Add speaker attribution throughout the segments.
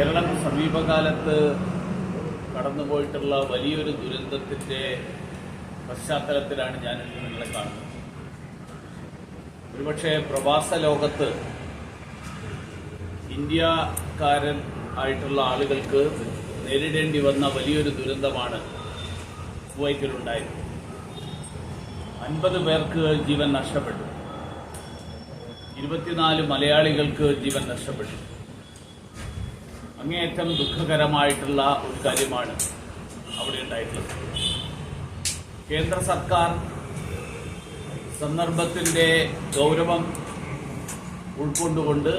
Speaker 1: കേരളം സമീപകാലത്ത് കടന്നുപോയിട്ടുള്ള വലിയൊരു ദുരന്തത്തിന്റെ പശ്ചാത്തലത്തിലാണ് ഞാൻ നിങ്ങളെ കാണുന്നത്. ഒരുപക്ഷെ പ്രവാസ ലോകത്ത് ഇന്ത്യക്കാരൻ ആയിട്ടുള്ള ആളുകൾക്ക് നേരിടേണ്ടി വന്ന വലിയൊരു ദുരന്തമാണ് കുവൈറ്റിലുണ്ടായത് അൻപത് പേർക്ക് ജീവൻ നഷ്ടപ്പെട്ടു. ഇരുപത്തിനാല് മലയാളികൾക്ക് ജീവൻ നഷ്ടപ്പെട്ടു. അങ്ങേയറ്റം ദുഃഖകരമായിട്ടുള്ള ഒരു കാര്യമാണ് അവിടെ ഉണ്ടായിട്ടുള്ളത്. കേന്ദ്ര സർക്കാർ സന്ദർഭത്തിന്റെ ഗൗരവം ഉൾക്കൊണ്ടുകൊണ്ട്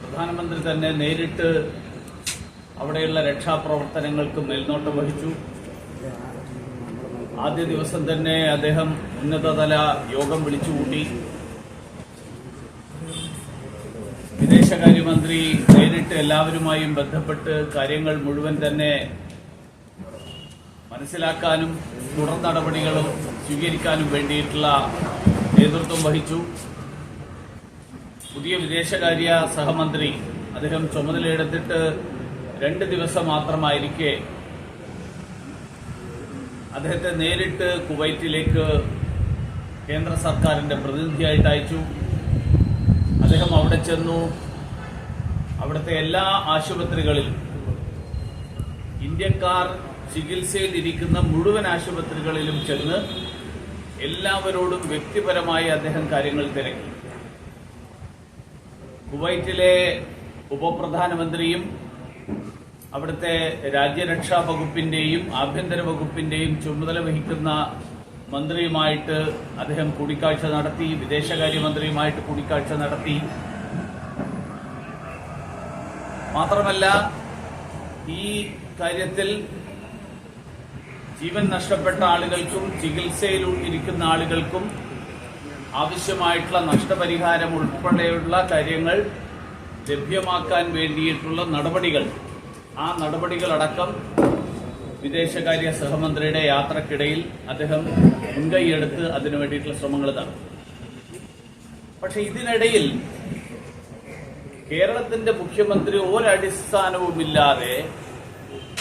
Speaker 1: പ്രധാനമന്ത്രി തന്നെ നേരിട്ട് അവിടെയുള്ള രക്ഷാപ്രവർത്തനങ്ങൾക്ക് മേൽനോട്ടം വഹിച്ചു. ആദ്യ ദിവസം തന്നെ അദ്ദേഹം ഉന്നതതല യോഗം വിളിച്ചുകൂട്ടി. വിദേശകാര്യമന്ത്രി നേരിട്ട് എല്ലാവരുമായും ബന്ധപ്പെട്ട് കാര്യങ്ങൾ മുഴുവൻ തന്നെ മനസ്സിലാക്കാനും തുടർ നടപടികളും സ്വീകരിക്കാനും വേണ്ടിയിട്ടുള്ള നേതൃത്വം വഹിച്ചു. പുതിയ വിദേശകാര്യ സഹമന്ത്രി അദ്ദേഹം ചുമതലയെടുത്തിട്ട് രണ്ട് ദിവസം മാത്രമായിരിക്കെ അദ്ദേഹത്തെ നേരിട്ട് കുവൈറ്റിലേക്ക് കേന്ദ്ര സർക്കാരിന്റെ പ്രതിനിധിയായിട്ട് അയച്ചു. അദ്ദേഹം അവിടെ ചെന്നു. അവിടുത്തെ എല്ലാ ആശുപത്രികളിലും ഇന്ത്യക്കാർ ചികിത്സയിലിരിക്കുന്ന മുഴുവൻ ആശുപത്രികളിലും ചെന്ന് എല്ലാവരോടും വ്യക്തിപരമായി അദ്ദേഹം കാര്യങ്ങൾ തിരക്കി. കുവൈറ്റിലെ ഉപപ്രധാനമന്ത്രിയും അവിടുത്തെ രാജ്യരക്ഷാ വകുപ്പിന്റെയും ആഭ്യന്തര വകുപ്പിന്റെയും ചുമതല വഹിക്കുന്ന മന്ത്രിയുമായിട്ട് അദ്ദേഹം കൂടിക്കാഴ്ച നടത്തി വിദേശകാര്യമന്ത്രിയുമായിട്ട് കൂടിക്കാഴ്ച നടത്തി. മാത്രമല്ല ഈ കാര്യത്തിൽ ജീവൻ നഷ്ടപ്പെട്ട ആളുകൾക്കും ചികിത്സയിൽ ഇരിക്കുന്ന ആളുകൾക്കും ആവശ്യമായിട്ടുള്ള നഷ്ടപരിഹാരം ഉൾപ്പെടെയുള്ള കാര്യങ്ങൾ ലഭ്യമാക്കാൻ വേണ്ടിയിട്ടുള്ള നടപടികൾ. ആ നടപടികളടക്കം വിദേശകാര്യ സഹമന്ത്രിയുടെ യാത്രക്കിടയിൽ അദ്ദേഹം മുൻകൈയെടുത്ത് അതിനു വേണ്ടിയിട്ടുള്ള ശ്രമങ്ങൾ നടത്തും പക്ഷെ ഇതിനിടയിൽ കേരളത്തിന്റെ മുഖ്യമന്ത്രി ഒരടിസ്ഥാനവുമില്ലാതെ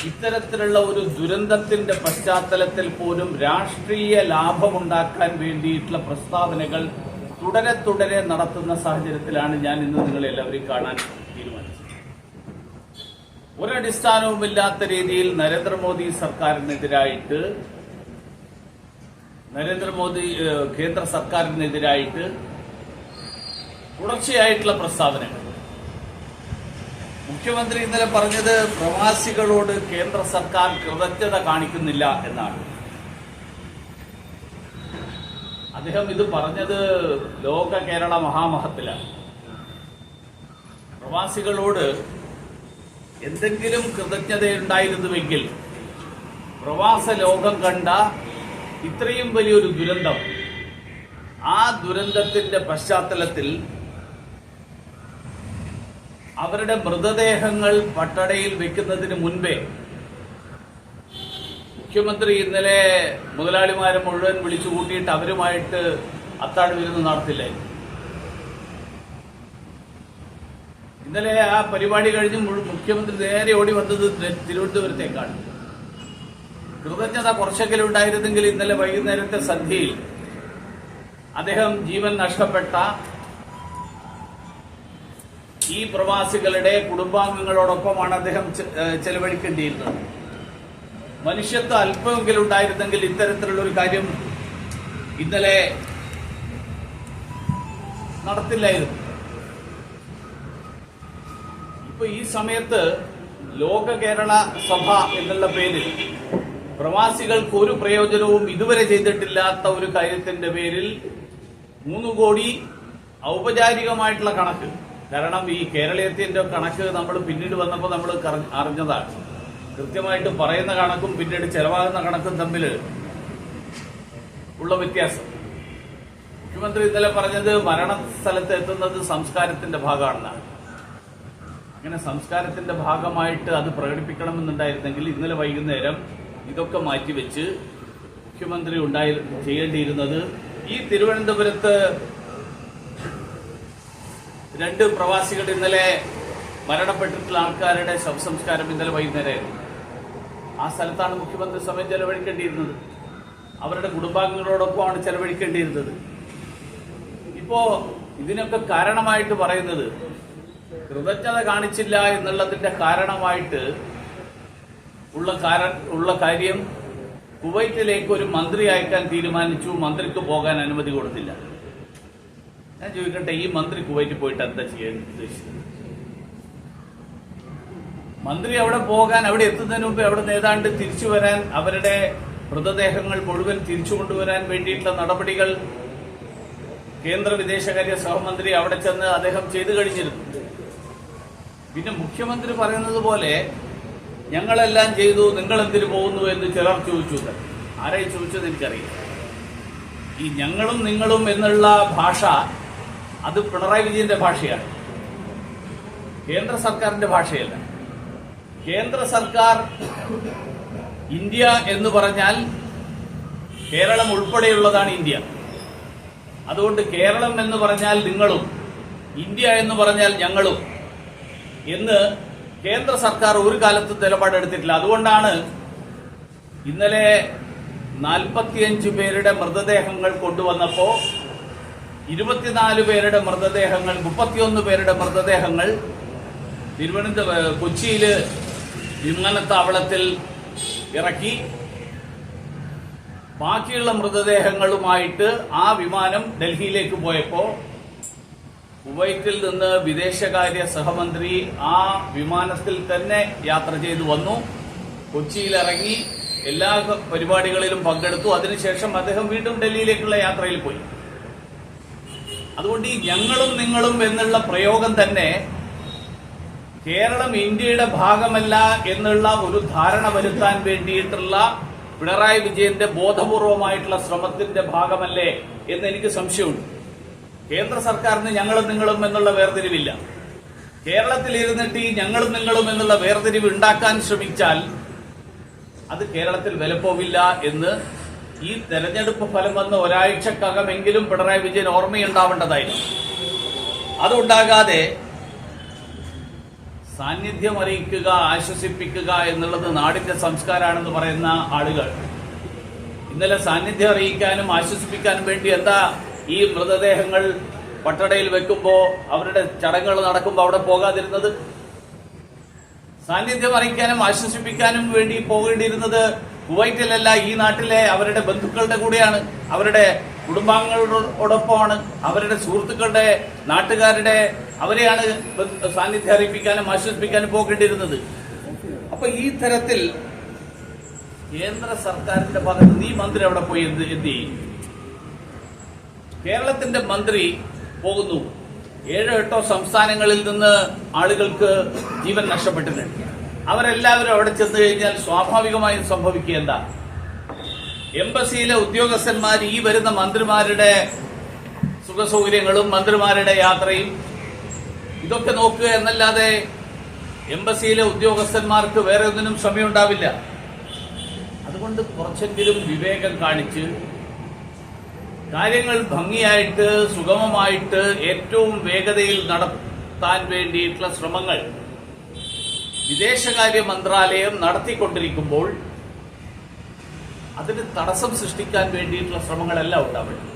Speaker 1: ഇത്തരത്തിലുള്ള ഒരു ദുരന്തത്തിന്റെ പശ്ചാത്തലത്തിൽ പോലും രാഷ്ട്രീയ ലാഭമുണ്ടാക്കാൻ വേണ്ടിയിട്ടുള്ള പ്രസ്താവനകൾ തുടരെ തുടരെ നടത്തുന്ന സാഹചര്യത്തിലാണ് ഞാൻ ഇന്ന് നിങ്ങളെ എല്ലാവരെയും കാണാൻ തീരുമാനിച്ചത്. ഒരടിസ്ഥാനവുമില്ലാത്ത രീതിയിൽ നരേന്ദ്രമോദി സർക്കാരിനെതിരായിട്ട് നരേന്ദ്രമോദി കേന്ദ്ര സർക്കാരിനെതിരായിട്ട് തുടർച്ചയായിട്ടുള്ള പ്രസ്താവനകൾ. മുഖ്യമന്ത്രി ഇന്നലെ പറഞ്ഞത് പ്രവാസികളോട് കേന്ദ്ര സർക്കാർ കൃതജ്ഞത കാണിക്കുന്നില്ല എന്നാണ്. അദ്ദേഹം ഇത് പറഞ്ഞത് ലോക കേരള മഹാമഹത്തിലാണ്. പ്രവാസികളോട് എന്തെങ്കിലും കൃതജ്ഞതയുണ്ടായിരുന്നുവെങ്കിൽ പ്രവാസ ലോകം കണ്ട ഇത്രയും വലിയൊരു ദുരന്തം ആ ദുരന്തത്തിന്റെ പശ്ചാത്തലത്തിൽ അവരുടെ മൃതദേഹങ്ങൾ പട്ടടയിൽ വെക്കുന്നതിന് മുൻപേ മുഖ്യമന്ത്രി ഇന്നലെ മുതലാളിമാരെ മുഴുവൻ വിളിച്ചു കൂട്ടിയിട്ട് അവരുമായിട്ട് അത്താഴ വിരുന്ന് നടത്തില്ലേ? ഇന്നലെ ആ പരിപാടി കഴിഞ്ഞ് മുഖ്യമന്ത്രി നേരെ ഓടി വന്നത് തിരുവനന്തപുരത്തേക്കാണ്. കൃതജ്ഞത കുറച്ചെങ്കിലും ഉണ്ടായിരുന്നെങ്കിൽ ഇന്നലെ വൈകുന്നേരത്തെ സന്ധ്യയിൽ അദ്ദേഹം ജീവൻ നഷ്ടപ്പെട്ട ഈ പ്രവാസികളുടെ കുടുംബാംഗങ്ങളോടൊപ്പമാണ് അദ്ദേഹം ചെലവഴിക്കേണ്ടിയിരുന്നത്. മനുഷ്യത്വം അല്പമെങ്കിലും ഉണ്ടായിരുന്നെങ്കിൽ ഇത്തരത്തിലുള്ള ഒരു കാര്യം ഇന്നലെ നടത്തില്ലായിരുന്നു. ഇപ്പൊ ഈ സമയത്ത് ലോക കേരള സഭ എന്നുള്ള പേരിൽ പ്രവാസികൾക്ക് ഒരു പ്രയോജനവും ഇതുവരെ ചെയ്തിട്ടില്ലാത്ത ഒരു കാര്യത്തിന്റെ പേരിൽ മൂന്ന് കോടി ഔപചാരികമായിട്ടുള്ള കണക്ക്. കാരണം ഈ കേരളീയത്തിന്റെ കണക്ക് നമ്മൾ പിന്നീട് വന്നപ്പോൾ നമ്മൾ അറിഞ്ഞതാണ്. കൃത്യമായിട്ട് പറയുന്ന കണക്കും പിന്നീട് ചെലവാകുന്ന കണക്കും തമ്മിൽ ഉള്ള വ്യത്യാസം. മുഖ്യമന്ത്രി ഇന്നലെ പറഞ്ഞത് മരണസ്ഥലത്ത് എത്തുന്നത് സംസ്കാരത്തിന്റെ ഭാഗമാണെന്നാണ്. അങ്ങനെ സംസ്കാരത്തിന്റെ ഭാഗമായിട്ട് അത് പ്രകടിപ്പിക്കണമെന്നുണ്ടായിരുന്നെങ്കിൽ ഇന്നലെ വൈകുന്നേരം ഇതൊക്കെ മാറ്റിവെച്ച് മുഖ്യമന്ത്രി ഉണ്ടായി ചെയ്യേണ്ടിയിരുന്നത് ഈ തിരുവനന്തപുരത്ത് രണ്ട് പ്രവാസികൾ ഇന്നലെ മരണപ്പെട്ടിട്ടുള്ള ആൾക്കാരുടെ ശവസംസ്കാരം ഇന്നലെ വൈകുന്നേരമായിരുന്നു. ആ സ്ഥലത്താണ് മുഖ്യമന്ത്രി സമയം ചെലവഴിക്കേണ്ടിയിരുന്നത്. അവരുടെ കുടുംബാംഗങ്ങളോടൊപ്പമാണ് ചെലവഴിക്കേണ്ടിയിരുന്നത്. ഇപ്പോ ഇതിനൊക്കെ കാരണമായിട്ട് പറയുന്നത് കൃതജ്ഞത കാണിച്ചില്ല എന്നുള്ളതിന്റെ കാരണമായിട്ട് ഉള്ള കാര ഉള്ള കാര്യം കുവൈറ്റിലേക്ക് ഒരു മന്ത്രി അയക്കാൻ തീരുമാനിച്ചു മന്ത്രിക്ക് പോകാൻ അനുമതി കൊടുത്തില്ല. ഞാൻ ചോദിക്കട്ടെ ഈ മന്ത്രി കുവൈറ്റിൽ പോയിട്ട് എന്താ ചെയ്യാൻ ഉദ്ദേശിച്ചത്? മന്ത്രി അവിടെ പോകാൻ അവിടെ എത്തുന്നതിന് മുമ്പ് അവിടെ നേതാണ്ട് തിരിച്ചു വരാൻ അവരുടെ മൃതദേഹങ്ങൾ മുഴുവൻ തിരിച്ചു കൊണ്ടുവരാൻ വേണ്ടിയിട്ടുള്ള നടപടികൾ കേന്ദ്ര വിദേശകാര്യ സഹമന്ത്രി അവിടെ ചെന്ന് അദ്ദേഹം ചെയ്തു കഴിഞ്ഞിരുന്നു. പിന്നെ മുഖ്യമന്ത്രി പറയുന്നത് പോലെ ഞങ്ങളെല്ലാം ചെയ്തു നിങ്ങൾ എന്തിനു പോകുന്നു എന്ന് ചിലർ ചോദിച്ചു ആരെ ചോദിച്ചത് എനിക്കറിയില്ല. ഈ ഞങ്ങളും നിങ്ങളും എന്നുള്ള ഭാഷ അത് പിണറായി വിജയന്റെ ഭാഷയാണ്. കേന്ദ്ര സർക്കാരിന്റെ ഭാഷയല്ല. കേന്ദ്ര സർക്കാർ ഇന്ത്യ എന്ന് പറഞ്ഞാൽ കേരളം ഉൾപ്പെടെയുള്ളതാണ് ഇന്ത്യ. അതുകൊണ്ട് കേരളം എന്ന് പറഞ്ഞാൽ നിങ്ങളും ഇന്ത്യ എന്ന് പറഞ്ഞാൽ ഞങ്ങളും എന്ന് കേന്ദ്ര സർക്കാർ ഒരു കാലത്തും നിലപാടെടുത്തിട്ടില്ല. അതുകൊണ്ടാണ് ഇന്നലെ നാൽപ്പത്തിയഞ്ച് പേരുടെ മൃതദേഹങ്ങൾ കൊണ്ടുവന്നപ്പോൾ ഇരുപത്തിനാല് പേരുടെ മൃതദേഹങ്ങൾ മുപ്പത്തിയൊന്ന് പേരുടെ മൃതദേഹങ്ങൾ തിരുവനന്തപുരം കൊച്ചിയിൽ വിമാനത്താവളത്തിൽ ഇറക്കി. ബാക്കിയുള്ള മൃതദേഹങ്ങളുമായിട്ട് ആ വിമാനം ഡൽഹിയിലേക്ക് പോയപ്പോ കുവൈറ്റിൽ നിന്ന് വിദേശകാര്യ സഹമന്ത്രി ആ വിമാനത്തിൽ തന്നെ യാത്ര ചെയ്തു വന്നു. കൊച്ചിയിലിറങ്ങി എല്ലാ പരിപാടികളിലും പങ്കെടുത്തു. അതിനുശേഷം അദ്ദേഹം വീണ്ടും ഡൽഹിയിലേക്കുള്ള യാത്രയിൽ പോയി. അതുകൊണ്ട് ഈ ഞങ്ങളും നിങ്ങളും എന്നുള്ള പ്രയോഗം തന്നെ കേരളം ഇന്ത്യയുടെ ഭാഗമല്ല എന്നുള്ള ഒരു ധാരണ വരുത്താൻ വേണ്ടിയിട്ടുള്ള പിണറായി വിജയന്റെ ബോധപൂർവമായിട്ടുള്ള ശ്രമത്തിന്റെ ഭാഗമല്ലേ എന്ന് എനിക്ക് സംശയമുണ്ട്. കേന്ദ്ര സർക്കാരിന് ഞങ്ങളും നിങ്ങളും എന്നുള്ള വേർതിരിവില്ല. കേരളത്തിൽ ഇരുന്നിട്ട് ഈ ഞങ്ങളും നിങ്ങളും എന്നുള്ള വേർതിരിവ് ഉണ്ടാക്കാൻ ശ്രമിച്ചാൽ അത് കേരളത്തിൽ വിലപ്പോവില്ല എന്ന് ഈ തെരഞ്ഞെടുപ്പ് ഫലം വന്ന ഒരാഴ്ചക്കകമെങ്കിലും പിണറായി വിജയൻ ഓർമ്മയുണ്ടാവേണ്ടതായിരുന്നു. അതുണ്ടാകാതെ സാന്നിധ്യം അറിയിക്കുക ആശ്വസിപ്പിക്കുക എന്നുള്ളത് നാടിന്റെ സംസ്കാരമാണെന്ന് പറയുന്ന ആളുകൾ. ഇന്നലെ സാന്നിധ്യം അറിയിക്കാനും ആശ്വസിപ്പിക്കാനും വേണ്ടി എന്താ ഈ മൃതദേഹങ്ങൾ പട്ടടയിൽ വെക്കുമ്പോൾ അവരുടെ ചടങ്ങുകൾ നടക്കുമ്പോൾ അവിടെ പോകാതിരുന്നത് സാന്നിധ്യം അറിയിക്കാനും ആശ്വസിപ്പിക്കാനും വേണ്ടി പോകേണ്ടിയിരുന്നത് കുവൈറ്റിലല്ല ഈ നാട്ടിലെ അവരുടെ ബന്ധുക്കളുടെ കൂടെയാണ്. അവരുടെ കുടുംബാംഗങ്ങളോടൊപ്പമാണ്. അവരുടെ സുഹൃത്തുക്കളുടെ നാട്ടുകാരുടെ അവരെയാണ് സാന്നിധ്യം അറിയിപ്പിക്കാനും ആശ്വസിപ്പിക്കാനും പോകേണ്ടിയിരുന്നത്. അപ്പൊ ഈ തരത്തിൽ കേന്ദ്ര സർക്കാരിന്റെ ഭാഗത്ത് നീ മന്ത്രി അവിടെ പോയി എന്ത് എന്ത് ചെയ്യും? കേരളത്തിന്റെ മന്ത്രി പോകുന്നു. ഏഴോ എട്ടോ സംസ്ഥാനങ്ങളിൽ നിന്ന് ആളുകൾക്ക് ജീവൻ നഷ്ടപ്പെട്ടിട്ടുണ്ട്. അവരെല്ലാവരും അവിടെ ചെന്ന് കഴിഞ്ഞാൽ സ്വാഭാവികമായും സംഭവിക്കുക എന്താ? എംബസിയിലെ ഉദ്യോഗസ്ഥന്മാർ ഈ വരുന്ന മന്ത്രിമാരുടെ സുഖസൗകര്യങ്ങളും മന്ത്രിമാരുടെ യാത്രയും ഇതൊക്കെ നോക്കുക എന്നല്ലാതെ എംബസിയിലെ ഉദ്യോഗസ്ഥന്മാർക്ക് വേറെ ഒന്നിനും സമയമുണ്ടാവില്ല. അതുകൊണ്ട് കുറച്ചെങ്കിലും വിവേകം കാണിച്ച് കാര്യങ്ങൾ ഭംഗിയായിട്ട് സുഗമമായിട്ട് ഏറ്റവും വേഗതയിൽ നടത്താൻ വേണ്ടിയിട്ടുള്ള ശ്രമങ്ങൾ വിദേശകാര്യ മന്ത്രാലയം നടത്തിക്കൊണ്ടിരിക്കുമ്പോൾ അതിന് തടസ്സം സൃഷ്ടിക്കാൻ വേണ്ടിയിട്ടുള്ള ശ്രമങ്ങളെല്ലാം ഉണ്ടാവുന്നത്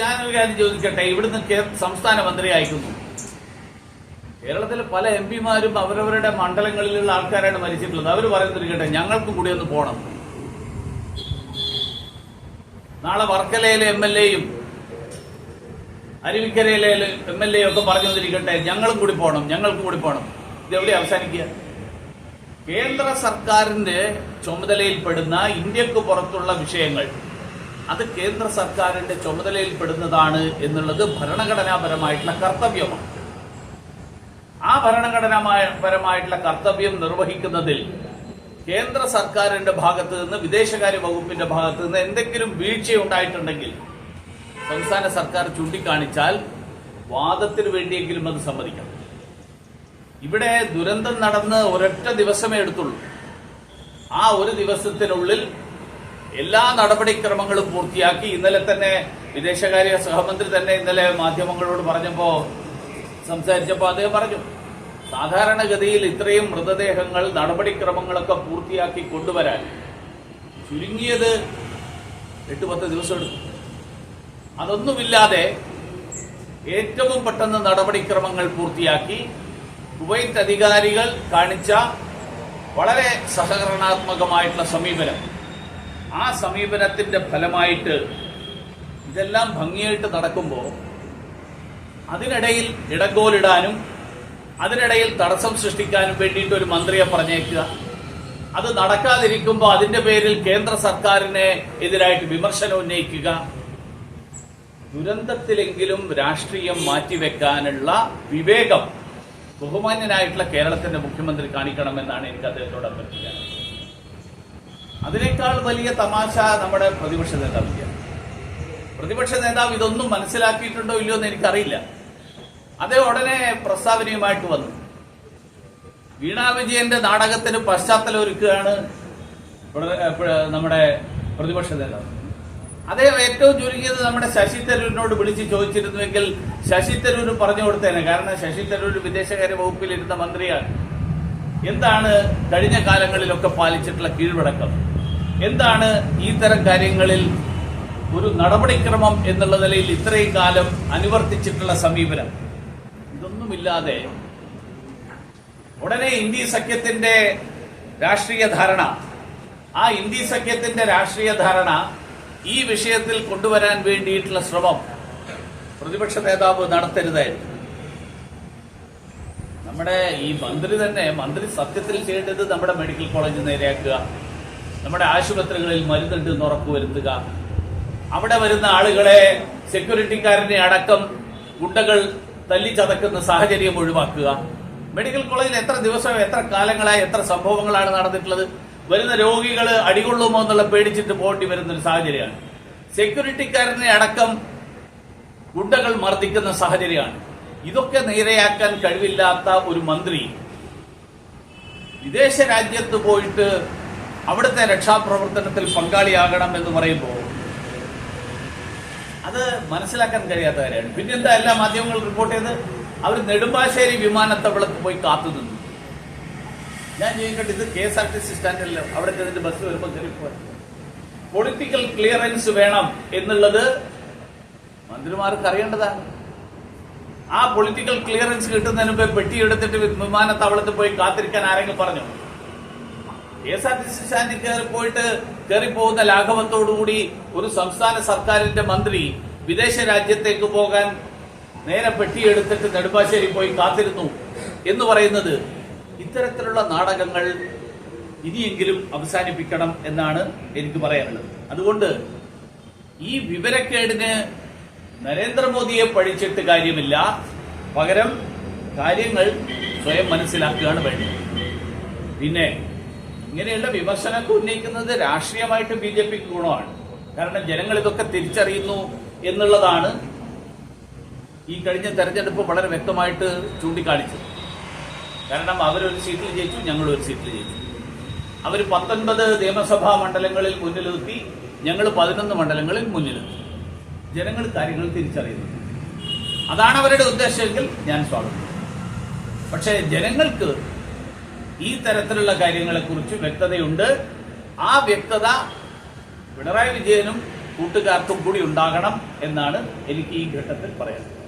Speaker 1: ഞാനൊരു കാര്യം ചോദിക്കട്ടെ? ഇവിടുന്ന് സംസ്ഥാന മന്ത്രി അയക്കുന്നു. കേരളത്തിലെ പല എം പിമാരും അവരവരുടെ മണ്ഡലങ്ങളിലുള്ള ആൾക്കാരാണ് മരിച്ചിട്ടുള്ളത്. അവർ പറയുന്നിരിക്കട്ടെ ഞങ്ങൾക്കും കൂടി ഒന്ന് പോകണം നാളെ വർക്കലയിലെ എം എൽ എയും അരുവിക്കരയിലെ എം എൽ എ ഒക്കെ പറഞ്ഞു തന്നിരിക്കട്ടെ ഞങ്ങളും കൂടി പോകണം ഞങ്ങൾക്കും കൂടി പോകണം എവിടെ അവസാനിക്കുക? കേന്ദ്ര സർക്കാരിന്റെ ചുമതലയിൽപ്പെടുന്ന ഇന്ത്യയ്ക്ക് പുറത്തുള്ള വിഷയങ്ങൾ. അത് കേന്ദ്ര സർക്കാരിന്റെ ചുമതലയിൽപ്പെടുന്നതാണ് എന്നുള്ളത് ഭരണഘടനാപരമായിട്ടുള്ള കർത്തവ്യമാണ്. ആ ഭരണഘടനാപരമായിട്ടുള്ള കർത്തവ്യം നിർവഹിക്കുന്നതിൽ കേന്ദ്ര സർക്കാരിന്റെ ഭാഗത്ത് നിന്ന് വിദേശകാര്യ വകുപ്പിന്റെ ഭാഗത്ത് നിന്ന് എന്തെങ്കിലും വീഴ്ച ഉണ്ടായിട്ടുണ്ടെങ്കിൽ സംസ്ഥാന സർക്കാർ ചൂണ്ടിക്കാണിച്ചാൽ വാദത്തിന് വേണ്ടിയെങ്കിലും അത് സമ്മതിക്കണം. ഇവിടെ ദുരന്തം നടന്ന് ഒരൊറ്റ ദിവസമേ എടുത്തുള്ളൂ. ആ ഒരു ദിവസത്തിനുള്ളിൽ എല്ലാ നടപടിക്രമങ്ങളും പൂർത്തിയാക്കി ഇന്നലെ തന്നെ വിദേശകാര്യ സഹമന്ത്രി തന്നെ ഇന്നലെ മാധ്യമങ്ങളോട് പറഞ്ഞപ്പോ സംസാരിച്ചപ്പോൾ അദ്ദേഹം പറഞ്ഞു സാധാരണഗതിയിൽ ഇത്രയും മൃതദേഹങ്ങൾ നടപടിക്രമങ്ങളൊക്കെ പൂർത്തിയാക്കി കൊണ്ടുവരാൻ ചുരുങ്ങിയത് എട്ട് പത്ത് ദിവസം എടുക്കും. അതൊന്നുമില്ലാതെ ഏറ്റവും പെട്ടെന്ന് നടപടിക്രമങ്ങൾ പൂർത്തിയാക്കി കുവൈത്ത് അധികാരികൾ കാണിച്ച വളരെ സഹകരണാത്മകമായിട്ടുള്ള സമീപനം. ആ സമീപനത്തിന്റെ ഫലമായിട്ട് ഇതെല്ലാം ഭംഗിയായിട്ട് നടക്കുമ്പോൾ അതിനിടയിൽ ഇടങ്കോലിടാനും അതിനിടയിൽ തടസ്സം സൃഷ്ടിക്കാനും വേണ്ടിയിട്ട് ഒരു മന്ത്രിയെ പറഞ്ഞേക്കുക അത് നടക്കാതിരിക്കുമ്പോൾ അതിന്റെ പേരിൽ കേന്ദ്ര സർക്കാരിനെ എതിരായിട്ട് വിമർശനം ഉന്നയിക്കുക. ദുരന്തത്തിലെങ്കിലും രാഷ്ട്രീയം മാറ്റിവെക്കാനുള്ള വിവേകം ബഹുമാന്യനായിട്ടുള്ള കേരളത്തിന്റെ മുഖ്യമന്ത്രി കാണിക്കണമെന്നാണ് എനിക്ക് അദ്ദേഹത്തോട് അഭ്യർത്ഥിക്കാൻ. അതിനേക്കാൾ വലിയ തമാശ നമ്മുടെ പ്രതിപക്ഷ നേതാവില്ല പ്രതിപക്ഷ നേതാവ് ഇതൊന്നും മനസ്സിലാക്കിയിട്ടുണ്ടോ ഇല്ലയോ എന്ന് എനിക്കറിയില്ല. അദ്ദേഹം ഉടനെ പ്രസ്താവനയുമായിട്ട് വന്നു. വീണാ വിജയന്റെ നാടകത്തിന് പശ്ചാത്തലം ഒരുക്കുകയാണ് നമ്മുടെ പ്രതിപക്ഷ നേതാവ്. അദ്ദേഹം ഏറ്റവും ചുരുങ്ങിയത് നമ്മുടെ ശശി തരൂരിനോട് വിളിച്ച് ചോദിച്ചിരുന്നുവെങ്കിൽ ശശി തരൂർ പറഞ്ഞു കൊടുത്തേനെ. കാരണം ശശി തരൂർ വിദേശകാര്യ വകുപ്പിലിരുന്ന മന്ത്രിയാണ്. എന്താണ് കഴിഞ്ഞ കാലങ്ങളിലൊക്കെ പാലിച്ചിട്ടുള്ള കീഴ്വഴക്കം? എന്താണ് ഈ തരം കാര്യങ്ങളിൽ ഒരു നടപടിക്രമം എന്നുള്ള നിലയിൽ ഇത്രയും കാലം അനുവർത്തിച്ചിട്ടുള്ള സമീപനം? ഇതൊന്നുമില്ലാതെ ഉടനെ ഇന്ത്യ സഖ്യത്തിന്റെ രാഷ്ട്രീയ ധാരണ. ആ ഇന്ത്യ സഖ്യത്തിന്റെ രാഷ്ട്രീയ ധാരണ ഈ വിഷയത്തിൽ കൊണ്ടുവരാൻ വേണ്ടിയിട്ടുള്ള ശ്രമം പ്രതിപക്ഷ നേതാവ് നടത്തരുതായിരുന്നു. നമ്മുടെ ഈ മന്ത്രി തന്നെ മന്ത്രി സത്യത്തിൽ ചെയ്യേണ്ടത് നമ്മുടെ മെഡിക്കൽ കോളേജ് നേരെയാക്കുക നമ്മുടെ ആശുപത്രികളിൽ മരുന്നുണ്ട് എന്ന് ഉറപ്പുവരുത്തുക അവിടെ വരുന്ന ആളുകളെ സെക്യൂരിറ്റിക്കാരനെ അടക്കം ഗുണ്ടകൾ തല്ലിച്ചതക്കുന്ന സാഹചര്യം ഒഴിവാക്കുക. മെഡിക്കൽ കോളേജിൽ എത്ര ദിവസം എത്ര കാലങ്ങളായി എത്ര സംഭവങ്ങളാണ് നടന്നിട്ടുള്ളത്? വരുന്ന രോഗികൾ അടികൊള്ളുമോ എന്നുള്ള പേടിച്ചിട്ട് പോകേണ്ടി വരുന്ന ഒരു സാഹചര്യമാണ്. സെക്യൂരിറ്റിക്കാരനെ അടക്കം ഗുണ്ടകൾ മർദ്ദിക്കുന്ന സാഹചര്യമാണ്. ഇതൊക്കെ നേരെയാക്കാൻ കഴിവില്ലാത്ത ഒരു മന്ത്രി വിദേശ രാജ്യത്ത് പോയിട്ട് അവിടുത്തെ രക്ഷാപ്രവർത്തനത്തിൽ പങ്കാളിയാകണം എന്ന് പറയുമ്പോൾ അത് മനസ്സിലാക്കാൻ കഴിയാത്ത കാര്യമാണ്. പിന്നെ എന്താ എല്ലാ മാധ്യമങ്ങളും റിപ്പോർട്ട് ചെയ്ത് അവർ നെടുമ്പാശ്ശേരി വിമാനത്താവളത്ത് പോയി കാത്തു നിന്നു. ഞാൻ ചോദിക്കട്ടെ ഇത് K S R T C സ്റ്റാൻഡിലല്ലോ അവിടെ ചെന്നിട്ട് ബസ് വരുമ്പോൾ കയറിപ്പോയി പൊളിറ്റിക്കൽ ക്ലിയറൻസ് വേണം എന്നുള്ളത് മന്ത്രിമാർക്ക് അറിയേണ്ടതാണ്. ആ പൊളിറ്റിക്കൽ ക്ലിയറൻസ് കിട്ടുന്നതിന് മുമ്പ് പെട്ടിയെടുത്തിട്ട് വിമാനത്താവളത്തിൽ പോയി കാത്തിരിക്കാൻ ആരെങ്കിലും പറഞ്ഞു? K S R T C സ്റ്റാൻഡിൽ കയറി പോയിട്ട് കയറിപ്പോകുന്ന ലാഘവത്തോടുകൂടി ഒരു സംസ്ഥാന സർക്കാരിന്റെ മന്ത്രി വിദേശ രാജ്യത്തേക്ക് പോകാൻ നേരെ പെട്ടിയെടുത്തിട്ട് നെടുമ്പാശ്ശേരി പോയി കാത്തിരുന്നു എന്ന് പറയുന്നത് ഇത്തരത്തിലുള്ള നാടകങ്ങൾ ഇനിയെങ്കിലും അവസാനിപ്പിക്കണം എന്നാണ് എനിക്ക് പറയാനുള്ളത്. അതുകൊണ്ട് ഈ വിവരക്കേടിന് നരേന്ദ്രമോദിയെ പഴിച്ചിട്ട് കാര്യമില്ല. പകരം കാര്യങ്ങൾ സ്വയം മനസ്സിലാക്കുകയാണ് വേണ്ടത്. പിന്നെ ഇങ്ങനെയുള്ള വിമർശനമൊക്കെ ഉന്നയിക്കുന്നത് രാഷ്ട്രീയമായിട്ട് ബി ജെ പിക്ക് ഗുണമാണ്. കാരണം ജനങ്ങൾ ഇതൊക്കെ തിരിച്ചറിയുന്നു എന്നുള്ളതാണ് ഈ കഴിഞ്ഞ തെരഞ്ഞെടുപ്പ് വളരെ വ്യക്തമായിട്ട് ചൂണ്ടിക്കാണിച്ചത്. കാരണം അവരൊരു സീറ്റിൽ ജയിച്ചു ഞങ്ങൾ ഒരു സീറ്റിൽ ജയിച്ചു. അവർ പത്തൊൻപത് നിയമസഭാ മണ്ഡലങ്ങളിൽ മുന്നിലെത്തി ഞങ്ങൾ പതിനൊന്ന് മണ്ഡലങ്ങളിൽ മുന്നിലെത്തി ജനങ്ങൾ കാര്യങ്ങൾ തിരിച്ചറിയുന്നു. അതാണ് അവരുടെ ഉദ്ദേശമെങ്കിൽ ഞാൻ സ്വാഗതം. പക്ഷേ ജനങ്ങൾക്ക് ഈ തരത്തിലുള്ള കാര്യങ്ങളെക്കുറിച്ച് വ്യക്തതയുണ്ട്. ആ വ്യക്തത പിണറായി വിജയനും കൂട്ടുകാർക്കും കൂടി ഉണ്ടാകണം എന്നാണ് എനിക്ക് ഈ ഘട്ടത്തിൽ പറയാനുള്ളത്.